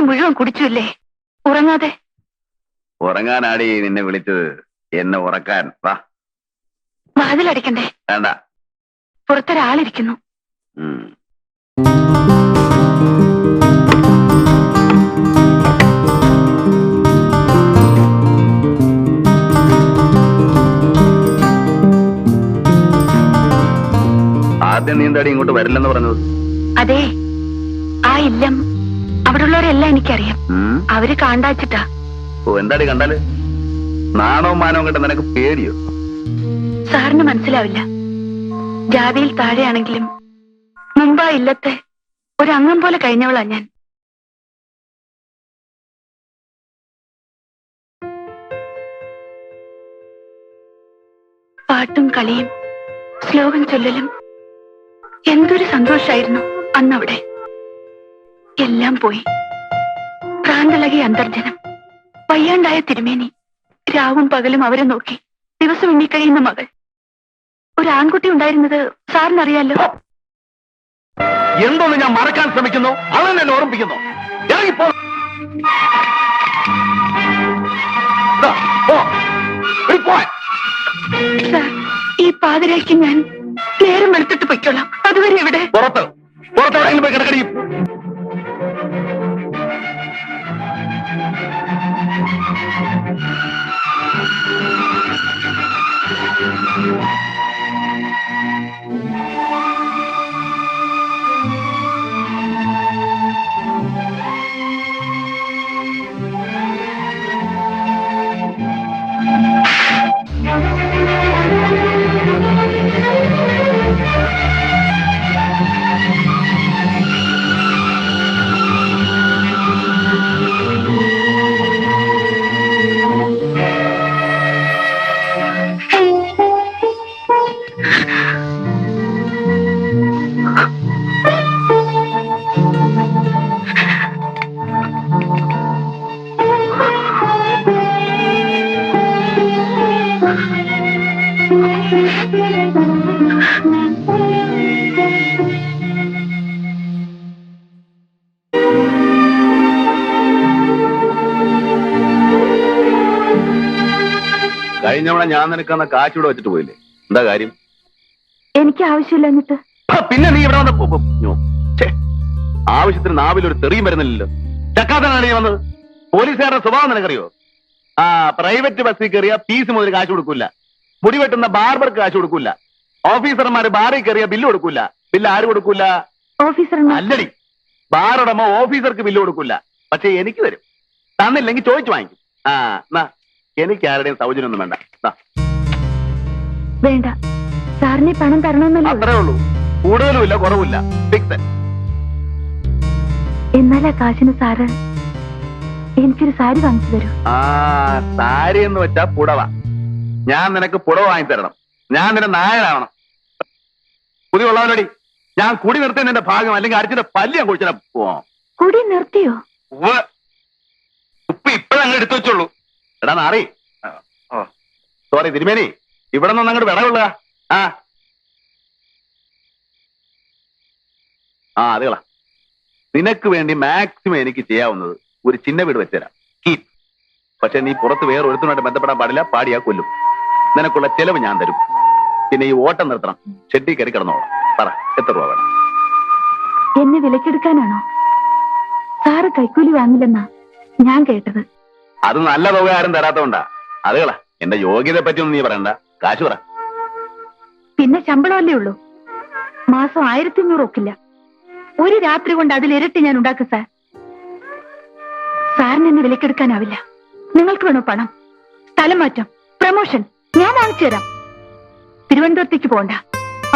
രാത്രി മുഴുവൻ കുടിച്ചില്ലേ ഉറങ്ങാതെ. ഉറങ്ങാനാടി നിന്നെ വിളിച്ചത്. എന്നെ ഉറക്കാൻ. വാ. വാതിലടിക്കണ്ടേ വേണ്ട. പുറത്തൊരാളിരിക്കുന്നു. ആദ്യം നീന്താടി ഇങ്ങോട്ട് വരില്ലെന്ന് പറഞ്ഞത്. അതെ. ആ ഇല്ലം അവിടെയുള്ളവരെല്ലാം എനിക്കറിയാം? അവർ കാണ്ടാച്ചിട്ടാ. ഓ എന്താടി കണ്ടാൽ? നാണവും മാനവും കണ്ട നിനക്ക് പേടിയോ? സാറിന് മനസ്സിലാവില്ല. ജാതിയിൽ താഴെയാണെങ്കിലും മുമ്പാ ഇല്ലത്തെ ഒരംഗം പോലെ കഴിഞ്ഞവളാ ഞാൻ. പാട്ടും കളിയും ശ്ലോകം ചൊല്ലലും എന്തൊരു സന്തോഷായിരുന്നു അന്നവിടെ. എല്ലാം പോയി. പ്രാന്തളകി അന്തർജനം. വയ്യാണ്ടായ തിരുമേനി. രാവും പകലും അവരെ നോക്കി. ദിവസം എണ്ണിക്കഴിയുന്ന മകൾ. ഒരു ആൺകുട്ടി ഉണ്ടായിരുന്നത് സാറിനറിയാലോ? എന്തോന്ന് ഞാൻ മറക്കാൻ ശ്രമിക്കുന്നു? അവൻ എന്നെ ഓർമ്മിപ്പിക്കുന്നു. ഇറങ്ങിപ്പോ. ഈ പാതിരയ്ക്ക് ഞാൻ നേരം എടുത്തിട്ട് പൊയ്ക്കോളാം. അതുവരെ ഇവിടെ പുറത്ത്. പുറത്തെവിടെയെങ്കിലും പോയി കിടക്കടി. Thank you. കഴിഞ്ഞവണ ഞാൻ നിനക്കന്ന കാച്ചൂടെ വെച്ചിട്ട് പോയില്ലേ? എന്താ കാര്യം? എനിക്ക് ആവശ്യമില്ല എന്നിട്ട് പിന്നെ നീ ഇവിടെ ആവശ്യത്തിന് നാവിൽ ഒരു തെറിയും വരുന്നില്ലല്ലോ. ചക്കാത്തനാണ് നീ വന്നത്. പോലീസുകാരുടെ സ്വഭാവം നിനക്കറിയോ? ആ പ്രൈവറ്റ് ബസ്സിൽ കയറിയ ഫീസ് മുതൽ കാശ് കൊടുക്കൂല. മുടി വെട്ടുന്ന ബാർബർക്ക് കാശ് കൊടുക്കൂല. ഓഫീസർമാര് ബാറിൽ കയറിയ ബില്ല് കൊടുക്കൂല. ബില്ല് ആര് കൊടുക്കൂല? ഓഫീസർ അല്ലടി. ബാറുടമ ഓഫീസർക്ക് ബില്ല് കൊടുക്കൂല. പക്ഷെ എനിക്ക് തരും. തന്നില്ലെങ്കിൽ ചോദിച്ചു വാങ്ങിക്കും. ആ എന്നാ. എനിക്ക് ആരുടെയും സൗജന്യമൊന്നും വേണ്ട. ദാ, വേണ്ട. സാറിന് ഈ പണം തരണമെന്നല്ലോ അത്രേ ഉള്ളൂ. കൂടുതലും ഇല്ല കുറവില്ല എന്നാലാ കാശിന് സാറ് എനിക്കൊരു സാരി വാങ്ങിച്ചു തരൂ. ആ സാരി എന്ന് വെച്ചാ പുടവ. ഞാൻ നിനക്ക് പുടവ വാങ്ങി തരണം. ഞാൻ നിന്റെ നായനാവണം. പുതിയ ഉള്ളവരോടി ഞാൻ കുടി നിർത്തി നിന്റെ ഭാഗം അല്ലെങ്കിൽ അടിച്ചിട്ട് പല്ലിയാ കുഴിച്ചാ പോവാം. കുടി നിർത്തിയോ? ഉപ്പ് ഇപ്പഴങ്ങ് എടുത്തു വെച്ചുള്ളൂ എടാ നാറി. സോറി തിരുമേനി. ഇവിടെ നിന്ന് അങ്ങോട്ട് വിടവുള്ള ആ. ആ അതുകളാ നിനക്ക് വേണ്ടി മാക്സിമം എനിക്ക് ചെയ്യാവുന്നത് ഒരു ചിന്ന വീട് വെച്ചുതരാം. കീപ് പക്ഷെ നീ പുറത്ത് വേറെ ഒരുത്തനുമായിട്ട് ബന്ധപ്പെടാൻ പാടില്ല പാടിയാ കൊല്ലും. നിനക്കുള്ള ചെലവ് ഞാൻ തരും. പിന്നെ ഈ ഓട്ടം നിർത്തണം. ചെട്ടി കയറി കിടന്നോളാം. പറ എത്ര രൂപ വേണം? എന്നെ വിലക്കെടുക്കാനാണോ? സാറ് കൈക്കൂലി വാങ്ങില്ലെന്നാ ഞാൻ കേട്ടത്. അത് നല്ല തുക ആരും തരാത്തോണ്ടാ അതുകളാ എന്റെ യോഗ്യതയെ പറ്റിയൊന്നും നീ പറയണ്ട. കാശ് പറ. പിന്നെ ശമ്പളമല്ലേ ഉള്ളൂ? മാസം ആയിരത്തി അഞ്ഞൂറ് ഒക്കില്ല. ഒരു രാത്രി കൊണ്ട് അതിലിരട്ടി ഞാൻ ഉണ്ടാക്കും സാർ. സാറിന് എന്നെ വിലക്കെടുക്കാനാവില്ല. നിങ്ങൾക്ക് വേണോ പണം? സ്ഥലം മാറ്റം പ്രമോഷൻ. ഞാൻ വാങ്ങിച്ചു തരാം. തിരുവനന്തപുരത്തേക്ക് പോണ്ട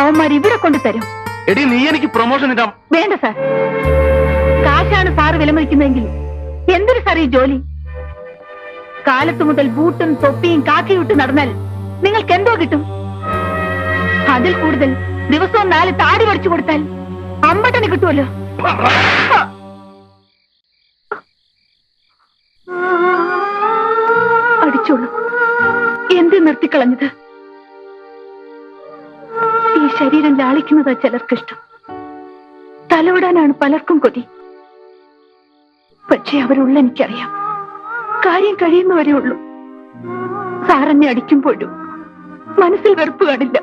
അവന്മാർ ഇവിടെ കൊണ്ടുതരും എടി നീ എനിക്ക് പ്രൊമോഷൻ ഇടാം. വേണ്ട സാർ. കാശാണ് സാറ് വിലമതിക്കുന്നതെങ്കിൽ എന്തൊരു സാർ ഈ ജോലി? കാലത്ത് മുതൽ ബൂട്ടും തൊപ്പിയും കാക്കിയിട്ട് നടന്നാൽ നിങ്ങൾക്ക് എന്തോ കിട്ടും? അതിൽ കൂടുതൽ ദിവസവും നാല് താടി പഠിച്ചു കൊടുത്താൽ അമ്പട്ടന് കിട്ടുമല്ലോ. അടിച്ചോളൂ. എന്ത് നിർത്തിക്കളഞ്ഞത്? ഈ ശരീരം ലാളിക്കുന്നതാ ചിലർക്കിഷ്ടം. തലോടാനാണ് പലർക്കും കൊതി. പക്ഷെ അവരുള്ള എനിക്കറിയാം കാര്യം കഴിയുന്നവരേ ഉള്ളൂ. സാറെന്നെ അടിക്കുമ്പോഴും മനസ്സിൽ വെറുപ്പ് കാണില്ല.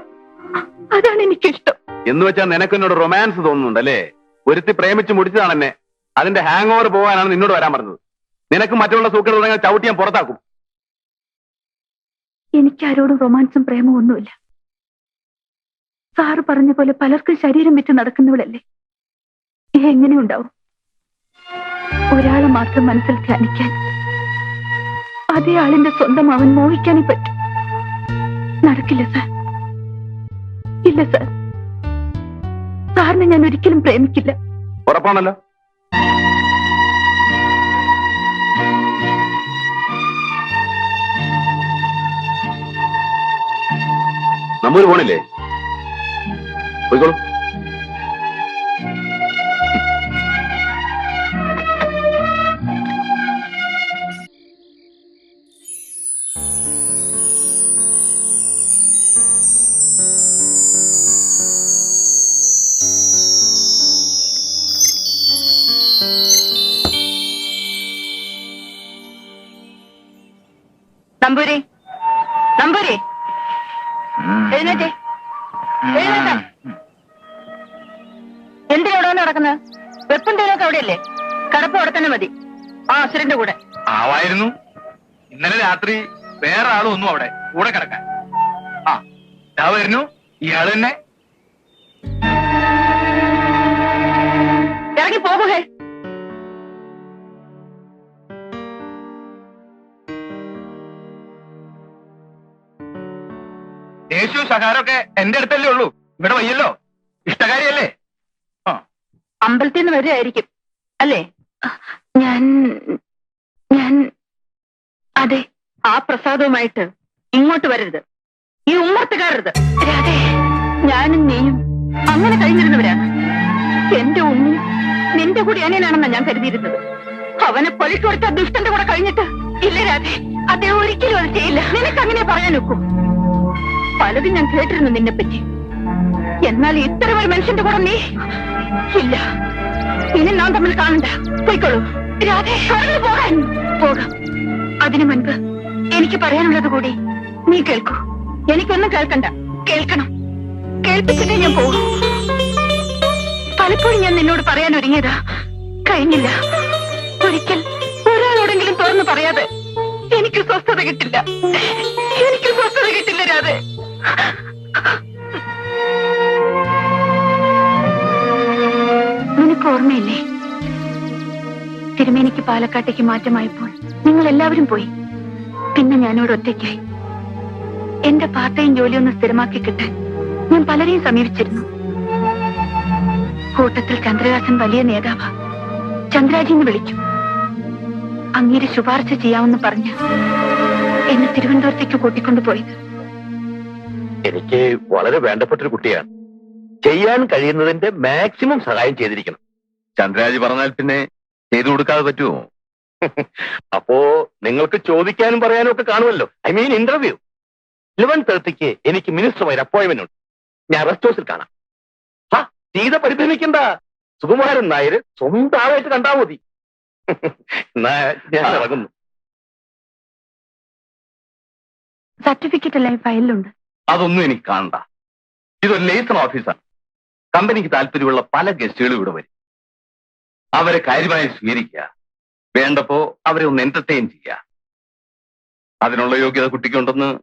അതാണ് എനിക്കിഷ്ടം. എന്ന് വെച്ചാൽ നിനക്ക് എന്നോട് റൊമാൻസ് തോന്നുന്നുണ്ടല്ലേ? ഒരുത്തി പ്രേമിച്ച് മുടിച്ചതാണ് എന്നെ അതിന്റെ ഹാങ് ഓവർ പോകാനാണ് നിന്നോട് വരാൻ പറഞ്ഞത്. നിനക്ക് മറ്റുള്ള സൂക്കൾ തുടങ്ങിയ ചവിട്ടി ഞാൻ പുറത്താക്കും. എനിക്കാരോടും റൊമാൻസും പ്രേമവും ഒന്നുമില്ല. സാറ് പറഞ്ഞ പോലെ പലർക്കും ശരീരം വിറ്റ് നടക്കുന്നവളല്ലേ? എങ്ങനെയുണ്ടാവും ഒരാളെ മാത്രം മനസ്സിൽ ധ്യാനിക്കാൻ അതേ ആളിന്റെ സ്വന്തം അവൻ മോഹിക്കാനേ പറ്റും. നടക്കില്ല സാർ. ഇല്ല സാർ. സാറിനെ ഞാൻ ഒരിക്കലും പ്രേമിക്കില്ല. ഉറപ്പാണല്ലോ. നമ്മൂര് പോണില്ലേ പോയിക്കോളൂ. നമ്പൂരി. നമ്പൂരി. എഴുന്നേറ്റേ. എഴുന്നേറ്റ. എന്തിനവിടെ നടക്കുന്നത്? വെപ്പും തേനൊക്കെ അവിടെയല്ലേ? കടപ്പ് അവിടെ തന്നെ മതി. ആ അസുരന്റെ കൂടെ. ആവായിരുന്നു. ഇന്നലെ രാത്രി വേറെ ആളും ഒന്നും അവിടെ. കൂടെ കിടക്കാൻ. ആ ഇതാ വരുന്നു ഇയാൾ തന്നെ. ഇറങ്ങി പോകുകേ ദേശീയ സഹാരമൊക്കെ എന്റെ അടുത്തല്ലേ ഉള്ളൂ. ഇവിടെ വയ്യല്ലോ. ഇഷ്ടകാരിയല്ലേ? അമ്പലത്തിൽ നിന്ന് വരുമായിരിക്കും അല്ലേ? ഞാൻ ഞാൻ അതെ. ആ പ്രസാദവുമായിട്ട് ഇങ്ങോട്ട് വരരുത്. ഈ ഉമ്മത്ത് കയറരുത് രാധേ. ഞാനും നീയും അങ്ങനെ കഴിഞ്ഞിരുന്നവരാണ്. എന്റെ ഉണ്ണി നിന്റെ കൂടി അനിയനാണെന്നാ ഞാൻ കരുതിയിരുന്നത്? അവനെ പൊളിച്ചു കൊടുത്ത ദുഷ്ടന്റെ കൂടെ കഴിഞ്ഞിട്ട്? ഇല്ല രാധേ. അദ്ദേഹം ഒരിക്കലും അത് ചെയ്യില്ല. നിനക്ക് അങ്ങനെ പറയാൻ ഒക്കും? പലതും ഞാൻ കേട്ടിരുന്നു നിന്നെ പറ്റി. എന്നാൽ ഇത്തരം ഒരു മനുഷ്യന്റെ കൂടെ നീ ഇല്ല. ഇനി നാം തമ്മിൽ കാണണ്ട. പോയിക്കോളൂ. രാധേ പോകാൻ. പോകാം. അതിനു മുൻപ് എനിക്ക് പറയാനുള്ളത് കൂടി നീ കേൾക്കൂ. എനിക്കൊന്നും കേൾക്കണ്ട. കേൾക്കണം. കേൾപ്പിച്ചിട്ടേ ഞാൻ പോകും. പലപ്പോഴും ഞാൻ നിന്നോട് പറയാൻ ഒരുങ്ങിയതാ കഴിഞ്ഞില്ല. ഒരിക്കൽ ഒരാളോടെങ്കിലും തുറന്നു പറയാതെ എനിക്ക് സ്വസ്ഥത കിട്ടില്ല. എനിക്ക് സ്വസ്ഥത കിട്ടില്ല രാധേ. നിനക്ക് ഓർമ്മയില്ലേ? തിരുമേനിക്ക് പാലക്കാട്ടേക്ക് മാറ്റമായപ്പോൾ നിങ്ങൾ എല്ലാവരും പോയി. പിന്നെ ഞാനോട് ഒറ്റയ്ക്കായി. എന്റെ പാർട്ടയും ജോലിയൊന്ന് സ്ഥിരമാക്കി കിട്ടാൻ ഞാൻ പലരെയും സമീപിച്ചിരുന്നു. കൂട്ടത്തിൽ ചന്ദ്രഹാസൻ വലിയ നേതാവാ. ചന്ദ്രാജിന്ന് വിളിക്കും. അങ്ങേര് ശുപാർശ ചെയ്യാമെന്ന് പറഞ്ഞ് എന്നെ തിരുവനന്തപുരത്തേക്ക് കൂട്ടിക്കൊണ്ടുപോയത് എനിക്ക് വളരെ വേണ്ടപ്പെട്ടൊരു കുട്ടിയാണ്. ചെയ്യാൻ കഴിയുന്നതിന്റെ മാക്സിമം സഹായം ചെയ്തിരിക്കണം. ചന്ദ്രരാജ് പറഞ്ഞാൽ പിന്നെ ചെയ്തു കൊടുക്കാതെ പറ്റുമോ? അപ്പോ നിങ്ങൾക്ക് ചോദിക്കാനും പറയാനും ഒക്കെ കാണുമല്ലോ. ഐ മീൻ ഇന്റർവ്യൂ ഇലവൻ തേർട്ടിക്ക് എനിക്ക് മിനിസ്റ്ററുമായി ഒരു അപ്പോയിന്റ്മെന്റ് ഉണ്ട്. ഞാൻ റെസ്റ്റ് ഹൗസിൽ കാണാം. ഹാ സീത പരിഭ്രമിക്കണ്ട. സുകുമാരൻ നായർ സ്വന്തം ആളായിട്ട് കണ്ടാ മതി. എന്നാ ഞാൻ ഇറങ്ങുന്നു. സർട്ടിഫിക്കറ്റ് എല്ലാം ഫയലിലുണ്ട്? അതൊന്നും എനിക്ക് കാണണ്ട. ഇതൊരു ലേസൺ ഓഫീസാണ്. കമ്പനിക്ക് താല്പര്യമുള്ള പല ഗസ്റ്റുകളും ഇവിടെ വരും. അവരെ കാര്യമായി സ്വീകരിക്കുക. വേണ്ടപ്പോ അവരെ ഒന്ന് എന്റർടൈൻ ചെയ്യുക. അതിനുള്ള യോഗ്യത കുട്ടിക്കുണ്ടെന്ന്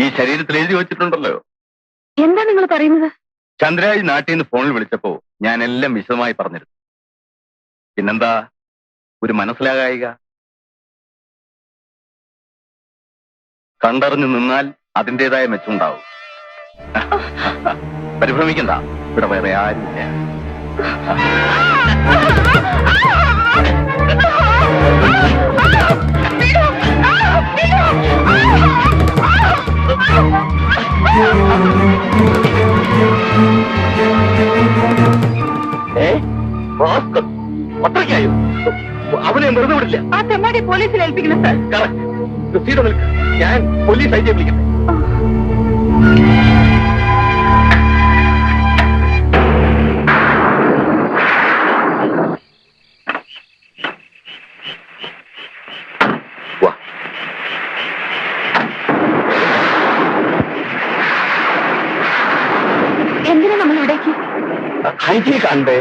ഈ ശരീരത്തിൽ എഴുതി വെച്ചിട്ടുണ്ടല്ലോ. എന്താ നിങ്ങൾ പറയുന്നത്? ചന്ദ്രരാജ് നാട്ടിൽ നിന്ന് ഫോണിൽ വിളിച്ചപ്പോ ഞാൻ എല്ലാം വിശദമായി പറഞ്ഞിരുന്നു. പിന്നെന്താ? ഒരു മനസ്സിലാകായിക. കണ്ടറിഞ്ഞു നിന്നാൽ അതിന്റെതായ മെച്ചമുണ്ടാവും. പരിഭ്രമിക്കണ്ട. ഇവിടെ വേറെ ആരുമില്ല. ഏ? ഭാസ്കർ അത്രയ്ക്കായോ അവനെ വെറുതെ വിടില്ല. ആ തെമ്മാടി പോലീസിൽ ഏൽപ്പിക്കണം സാർ. കറക്റ്റ്. ഞാൻ പോലീസ് ഐ വിളിക്കട്ടെ. എന്തിനാ നമ്മൾ ഇവിടേക്ക് ഹൈജി കണ്ടേ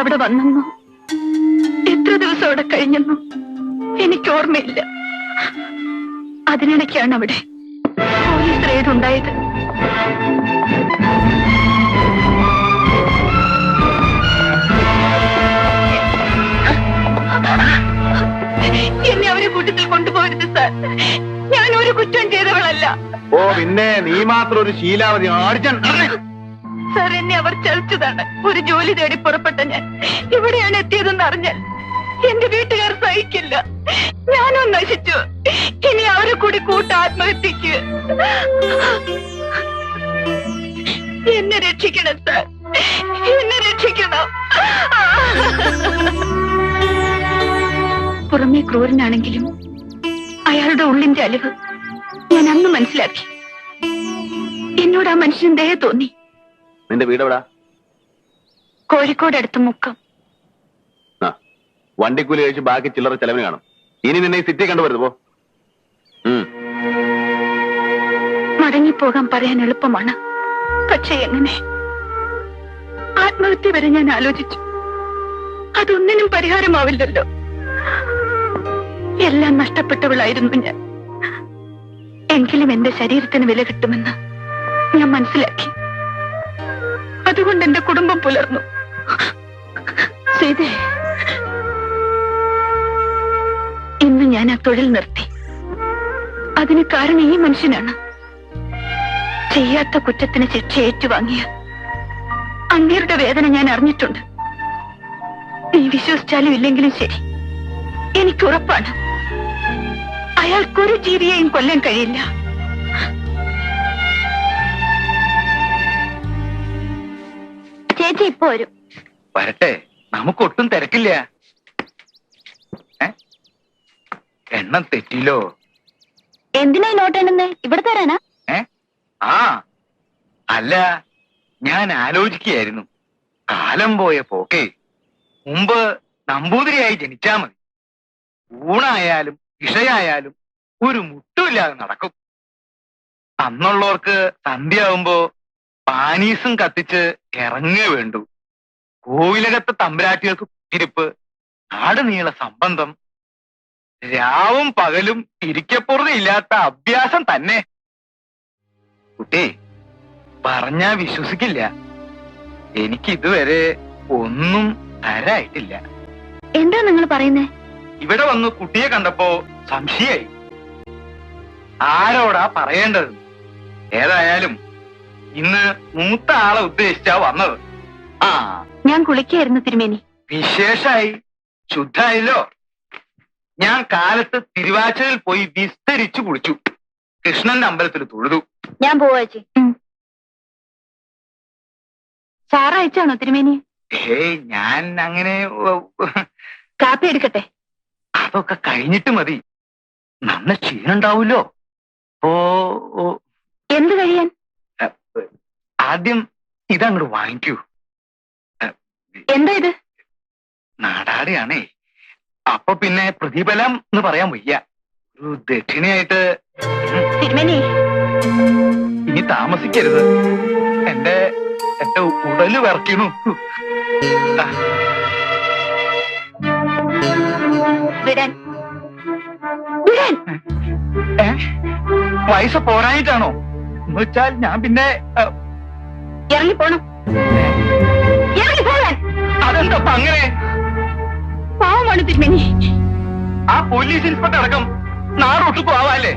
അവിടെ വന്നെന്നോ? എത്ര ദിവസം അവിടെ കഴിഞ്ഞെന്നോ? എനിക്ക് ഓർമ്മയില്ല. അതിനിടയ്ക്കാണ് അവിടെ പോലീസ് റെയ്ഡ് ഉണ്ടായത്. എന്നെ അവരെ കൂട്ടത്തിൽ കൊണ്ടുപോകരുത് സാർ. ഞാൻ ഒരു കുറ്റം ചെയ്തവളല്ല. ഓ പിന്നെ നീ മാത്രം ഒരു ശീലാവതി ആടിച്ചാൻ. സാർ എന്നെ അവർ ചതിച്ചതാണ്. ഒരു ജോലി തേടി പുറപ്പെട്ട ഞാൻ. ഇവിടെയാണ് എത്തിയതെന്ന് അറിഞ്ഞാൽ എന്റെ വീട്ടുകാർ സഹിക്കില്ല. ഞാനും നശിച്ചു. ഇനി അവരെ കൂടി കൂട്ട ആത്മഹത്യക്ക് എന്നെ രക്ഷിക്കണം സാർ. എന്നെ രക്ഷിക്കണം. പുറമേ ക്രൂരനാണെങ്കിലും അയാളുടെ ഉള്ളിന്റെ അലിവ് ഞാൻ അന്ന് മനസ്സിലാക്കി. എന്നോട് ആ മനുഷ്യൻ ദയ തോന്നി. നിന്റെ വീട് എവിടാ? കോഴിക്കോട് അടുത്ത് മുക്കം. ആ വണ്ടിക്കൂലി കഴിച്ച് ബാക്കി ചില്ലറ ചെലവിന് കാണും. ഇനി നിന്നെ ഈ സിറ്റി കണ്ടുവരുത് പോ. മടങ്ങിപ്പോകാൻ പറയാൻ എളുപ്പമാണ്. പക്ഷെ എങ്ങനെ? ആത്മഹത്യ വരെ ഞാൻ ആലോചിച്ചു. അതൊന്നിനും പരിഹാരമാവില്ലല്ലോ. എല്ലാം നഷ്ടപ്പെട്ടവളായിരുന്നു ഞാൻ. എങ്കിലും എന്റെ ശരീരത്തിന് വില കിട്ടുമെന്ന് ഞാൻ മനസ്സിലാക്കി. അതുകൊണ്ട് എന്റെ കുടുംബം പുലർന്നു. സീതേ ഇന്ന് ഞാൻ ആ തൊഴിൽ നിർത്തി. അതിന് കാരണം ഈ മനുഷ്യനാണ്. ചെയ്യാത്ത കുറ്റത്തിന് ശിക്ഷ ഏറ്റുവാങ്ങിയ അങ്ങേരുടെ വേദന ഞാൻ അറിഞ്ഞിട്ടുണ്ട്. നീ വിശ്വസിച്ചാലും ഇല്ലെങ്കിലും ശരി. എനിക്ക് ഉറപ്പാണ്. അയാൾക്കൊരു ജീവിയെയും കൊല്ലാൻ കഴിയില്ല. ഇപ്പൊ വരും. വരട്ടെ നമുക്കൊട്ടും തിരക്കില്ല? എണ്ണം തെറ്റിലോ എന്തിനാ നോട്ട് ഇവിടെ തരാനാ? ആ അല്ല ഞാൻ ആലോചിക്കുകയായിരുന്നു. കാലം പോയ പോക്കേ മുമ്പ് നമ്പൂതിരിയായി ജനിച്ചാ മതി. ഊണായാലും ഇഷയായാലും ഒരു മുട്ടുമില്ലാതെ നടക്കും. അന്നുള്ളവർക്ക് സന്ധ്യയാവുമ്പോ പാനീസും കത്തിച്ച് ഇറങ്ങേ വേണ്ടു. കോവിലകത്തെ തമ്പുരാട്ടികൾക്ക് കുത്തിരിപ്പ് നാട് നീള സംബന്ധം രാവും പകലും ഇരിക്കപ്പുറതില്ലാത്ത അഭ്യാസം തന്നെ. കുട്ടി പറഞ്ഞാ വിശ്വസിക്കില്ല. എനിക്ക് ഇതുവരെ ഒന്നും തരായിട്ടില്ല. എന്താ നിങ്ങൾ പറയുന്നേ? ഇവിടെ വന്ന് കുട്ടിയെ കണ്ടപ്പോ സംശയായി. ആരോടാ പറയേണ്ടത്? ഏതായാലും ഇന്ന് മൂത്ത ആളെ ഉദ്ദേശിച്ചാ വന്നത്. ആ. ഞാൻ കുളിക്കായിരുന്നു തിരുമേനി. വിശേഷായി ശുദ്ധായല്ലോ. ഞാൻ കാലത്ത് തിരുവാച്ചലിൽ പോയി വിസ്തരിച്ചു കുളിച്ചു. കൃഷ്ണന്റെ അമ്പലത്തിൽ തൊഴുതു. ഞാൻ പോവാച്ചി സാറയച്ചാണോ തിരുമേനി? ഏയ് ഞാൻ അങ്ങനെ കാപ്പി എടുക്കട്ടെ. അതൊക്കെ കഴിഞ്ഞിട്ട് മതി. നന്ന ക്ഷീണുണ്ടാവൂലോ ഓ ഓ, എന്ത് കഴിയാൻ? ആദ്യം ഇതങ്ങോട്ട് വാങ്ങിക്കൂ. എന്താ ഇത്? നാടാടിയാണേ. അപ്പൊ പിന്നെ പ്രതിഫലം എന്ന് പറയാൻ വയ്യ. ഒരു ദക്ഷിണയായിട്ട് ഇനി താമസിക്കരുത്. എന്റെ എന്റെ ഉടൽ വിറക്കണു വിടാൻ. വിടാൻ? വയസ്സ് പോരായിട്ടാണോ എന്ന് വെച്ചാൽ ഞാൻ പിന്നെ ഇറങ്ങി പോണം. ഇറങ്ങി പോകാൻ. അതെന്താ അങ്ങനെ? പാവമാണ് തിരുമേനി. ആ പോലീസ് ഇൻസ്പെക്ടർ അടക്കം നാടൊട്ടു പോവാല്ലേ?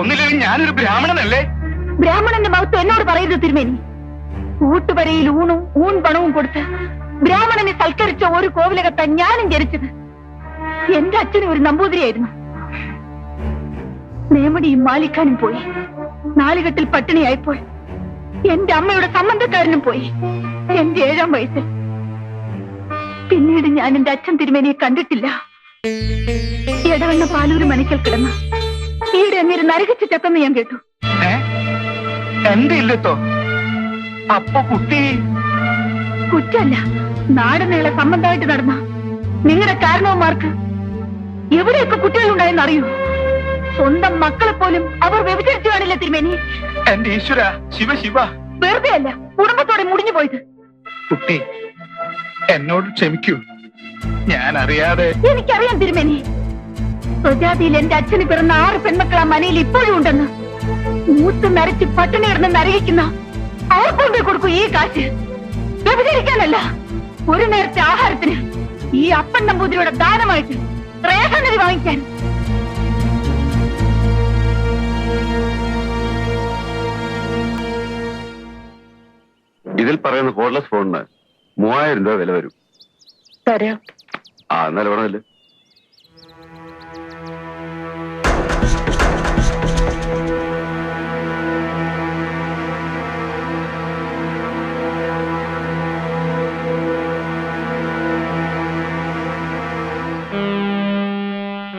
ഒന്നില്ലെങ്കിൽ ഞാനൊരു ബ്രാഹ്മണനല്ലേ? ബ്രാഹ്മണന്റെ മഹത്വം എന്നോട് പറയരുത് തിരുമേനി. കൂട്ടുപരയിൽ ഊണും ഊൺ പണവും കൊടുത്ത് ബ്രാഹ്മണനെ സൽക്കരിച്ച ഒരു കോവിലകത്ത ഞാനും ജനിച്ചത്. എന്റെ അച്ഛനും ഒരു നമ്പൂതിരിയായിരുന്നു. നേമടിയും മാലിക്കാനും പോയി. നാലുകെട്ടിൽ പട്ടിണിയായപ്പോൾ എന്റെ അമ്മയുടെ സംബന്ധക്കാരനും പോയി. എന്റെ ഏഴാം വയസ്സിൽ പിന്നീട് ഞാൻ എന്റെ അച്ഛൻ തിരുമേനിയെ കണ്ടിട്ടില്ല. ഇടവണ്ണ പാലൂര് മനക്കൽ കിടന്ന് ഈടെ അങ്ങേര് നരകിച്ച് ചത്തെന്ന് ഞാൻ കേട്ടു. എന്റെ ഇല്ലത്തോ അപ്പൊ കുട്ടി? കുറ്റല്ല. നാട് നീളെ സംബന്ധമായിട്ട് നടന്ന നിങ്ങളുടെ കാരണവന്മാർക്ക് എവിടെയൊക്കെ കുട്ടികളുണ്ടായെന്ന് അറിയൂ? സ്വന്തം മക്കളെ പോലും അവർ വ്യഭിചരിച്ചു കാണില്ല തിരുമേനി? എന്റെ ഈശ്വര ശിവ ശിവ. വെറുതെ അല്ല കുടുംബത്തോടെ മുടിഞ്ഞു പോയത്. കുട്ടി എന്നോട് ക്ഷമിക്കൂ. ഞാൻ അറിയാതെ എനിക്കറിയാം തിരുമേനി. സ്വജാതിയിൽ എന്റെ അച്ഛന് പിറന്ന ആറ് പെൺമക്കൾ ആ മനയിൽ ഇപ്പോഴും ഉണ്ടെന്ന്. മൂത്ത് നരച്ച് പട്ടിണി കിടന്ന് നരകിക്കുന്ന അവർക്കൊണ്ടേ കൊടുക്കൂ ഈ കാശ് വ്യഭിചരിക്കാനല്ല. ഒരു നേരത്തെ ആഹാരത്തിന് ഈ അപ്പൻ നമ്പൂതിരിയുടെ ദാനമായിട്ട് റേഷനരി വാങ്ങിക്കാൻ ഇതിൽ പറയുന്ന കോഡ്ലെസ് ഫോണിന് മൂവായിരം രൂപ വില വരും. തരാം. ആ എന്നാലും വേണമല്ലേ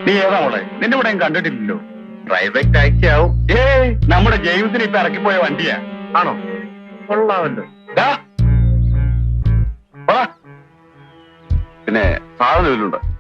നീ ഏതാ മോളെ? നിന്റെ ഇവിടെ കണ്ടിട്ടില്ലല്ലോ. പ്രൈവറ്റ് ടാക്സി ആവും. ഏയ് നമ്മുടെ ജെയിംസിന് ഇപ്പൊ ഇറക്കിപ്പോയ വണ്ടിയാ. ആണോ? കൊള്ളാമല്ലോ. ദാ.